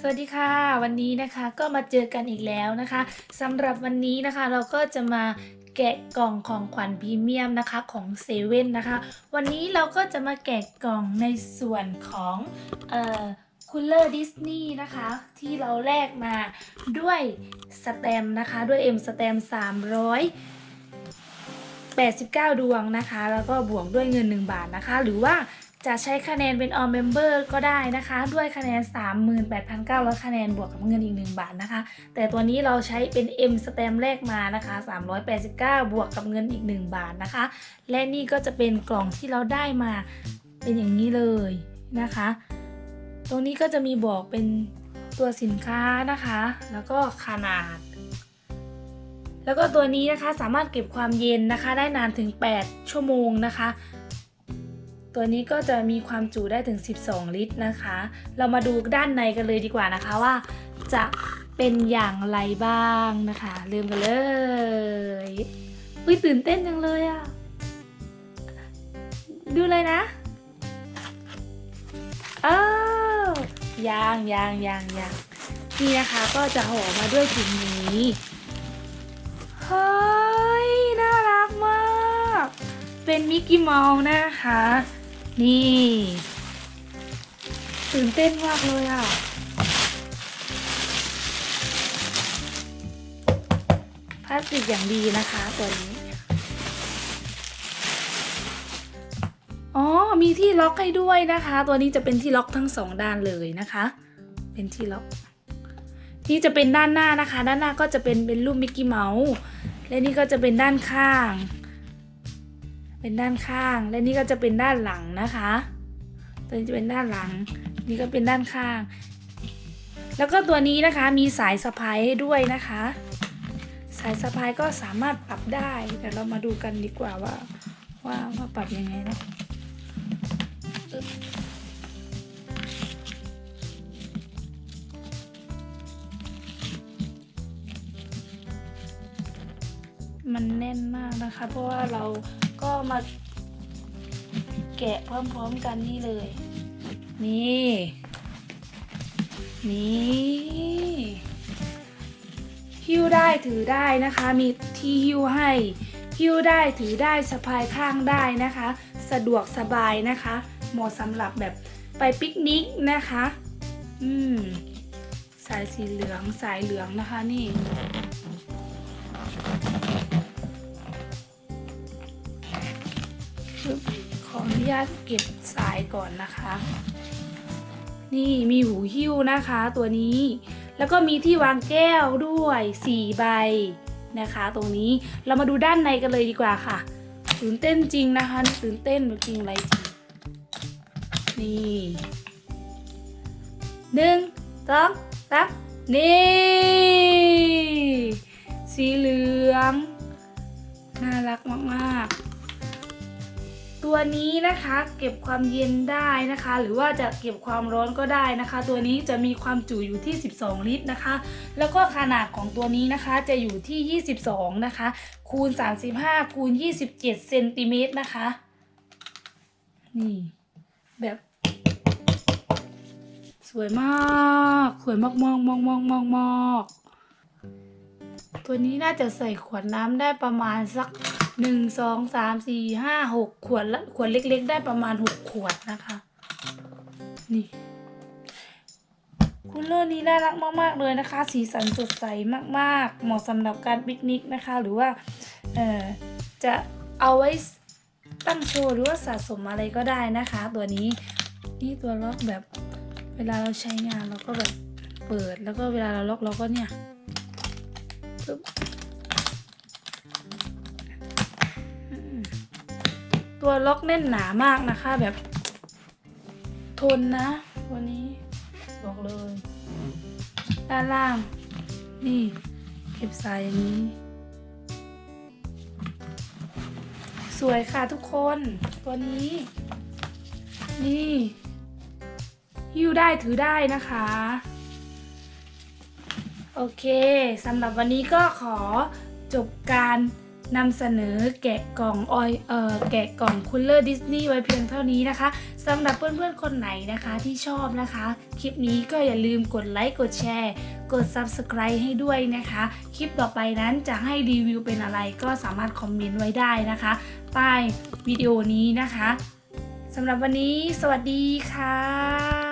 สวัสดีค่ะ วันนี้นะคะก็มาเจอกันอีกแล้วนะคะสำหรับวันนี้นะคะเราก็จะมาแกะกล่องของขวัญพรีเมียมนะคะของเซเว่นนะคะ วันนี้เราก็จะมาแกะกล่องในส่วนของเอ่อคูลเลอร์ดิสนีย์นะคะ ที่เราแลกมาด้วยสแตม์นะคะด้วย M สแตมป์300 89 ดวงนะคะ แล้วก็บวกด้วยเงิน 1 บาทนะคะ หรือว่า จะใช้คะแนนเป็น all member ก็ได้นะคะ ด้วยคะแนน 38,900 คะแนนบวกกับเงินอีก 1 บาทนะคะ แต่ตัวนี้เราใช้เป็น M stamp แรกมานะคะ 389 บวกกับเงินอีก 1 บาทนะคะ และนี่ก็จะเป็นกล่องที่เราได้มาเป็นอย่างนี้เลยนะคะ ตรงนี้ก็จะมีบอกเป็นตัวสินค้านะคะ แล้วก็ขนาด แล้วก็ตัวนี้นะคะสามารถเก็บความเย็นนะคะ ได้นานถึง 8 ชั่วโมงนะคะ ตัวนี้ก็จะมีความจุได้ถึง 12 ลิตรนะคะ เรามาดูด้านในกันเลยดีกว่านะคะว่า จะเป็นอย่างไรบ้างนะคะเริ่มกันเลยอุ้ยตื่นเต้นจังเลยอะดูเลยนะอ้าวยางยางยางยางนี่นะคะก็จะห่อมาด้วยถุงนี้เฮ้ย น่ารักมาก เป็นมิกกี้เมาส์นะคะ นี่ตื่นเต้นมากเลยอะ พลาสติกอย่างดีนะคะตัวนี้ อ๋อ มีที่ล็อกให้ด้วยนะคะ ตัวนี้จะเป็นที่ล็อกทั้งสองด้านเลยนะคะ เป็นที่ล็อก นี่จะเป็นด้านหน้านะคะ ด้านหน้าก็จะเป็นเป็นรูปมิกกี้เมาส์ และนี่ก็จะเป็นด้านข้าง เป็นด้านข้าง และนี่ก็จะเป็นด้านหลังนะคะ ตัวนี้จะเป็นด้านหลัง นี่ก็เป็นด้านข้าง แล้วก็ตัวนี้นะคะมีสายสะพายให้ด้วยนะคะ สายสะพายก็สามารถปรับได้เดี๋ยวเรามาดูกันดีกว่าว่าว่าว่าปรับยังไงนะมันแน่นมากนะคะ เพราะว่าเรา ก็มาแกะพร้อมๆกันนี่เลย นี่ นี่หิ้วได้ถือได้นะคะ มีที่หิ้วให้ หิ้วได้ถือได้สะพายข้างได้นะคะ สะดวกสบายนะคะ เหมาะสำหรับแบบไปปิกนิกนะคะ อืม สายสีเหลืองสายเหลืองนะคะนี่ ขออนุญาตเก็บสายก่อนนะคะ นี่มีหูหิ้วนะคะตัวนี้ แล้วก็มีที่วางแก้วด้วย4ใบนะคะ ตรงนี้เรามาดูด้านในกันเลยดีกว่าค่ะตื่นเต้นจริงนะคะตื่นเต้นจริงอะไรจริงนี่หนึ่งสองสามนี่สีเหลือง น่ารักมาก ๆ ตัวนี้นะคะเก็บความเย็นได้นะคะ หรือว่าจะเก็บความร้อนก็ได้นะคะ ตัวนี้จะมีความจุอยู่ที่ 12 ลิตรนะคะ แล้วก็ขนาดของตัวนี้นะคะจะอยู่ที่ 22 นะคะ คูณ 35 คูณ 27 เซนติเมตรนะคะ นี่แบบสวยมาก สวยมากมากมากมากมากมากตัวนี้น่าจะใส่ขวดน้ำได้ประมาณสัก หนึ่งสองสามสี่ห้าหกขวดละขวดเล็ก ๆ ได้ประมาณหกขวดนะคะ นี่คูลเลอร์นี้น่ารักมาก ๆ เลยนะคะ สีสันสดใสมาก ๆ เหมาะสำหรับการปิกนิกนะคะ หรือว่าเอ่อจะเอาไว้ตั้งโชว์หรือว่าสะสมอะไรก็ได้นะคะ ตัวนี้นี่ตัวล็อกแบบเวลาเราใช้งานเราก็แบบเปิดแล้วก็เวลาเราล็อกเราก็เนี่ยปึ๊บ ตัวล็อกแน่นหนามากนะคะ แบบ ทนนะวันนี้บอกเลย ด้านล่าง นี่ เก็บสายอย่างนี้ สวยค่ะทุกคนตัวนี้ นี่หิ้วได้ถือได้นะคะโอเค สำหรับวันนี้ก็ขอจบการ นำเสนอแกะกล่องออยเอ่อแกะกล่องคูลเลอร์ดิสนีย์ไว้เพียงเท่านี้นะคะสำหรับเพื่อนๆคนไหนนะคะที่ชอบนะคะ คลิปนี้ก็อย่าลืมกดไลค์กดแชร์กด Subscribe ให้ด้วยนะคะ คลิปต่อไปนั้นจะให้รีวิวเป็นอะไรก็สามารถคอมเมนต์ไว้ได้นะคะใต้วิดีโอนี้นะคะสำหรับวันนี้สวัสดีค่ะ